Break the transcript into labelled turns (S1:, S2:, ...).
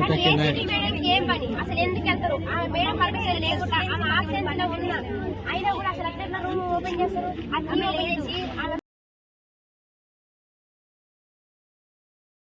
S1: పని? అసలు ఎందుకు వెళ్తారు? ఆమె మేడం పర్మిషన్ లేకుండా ఆమె ఆబ్సెన్స్లో ఉన్నా అయినా కూడా అసలు ఎట్లా రూమ్ ఓపెన్ చేస్తారు? అది ఓపెన్ చేసి ఆమె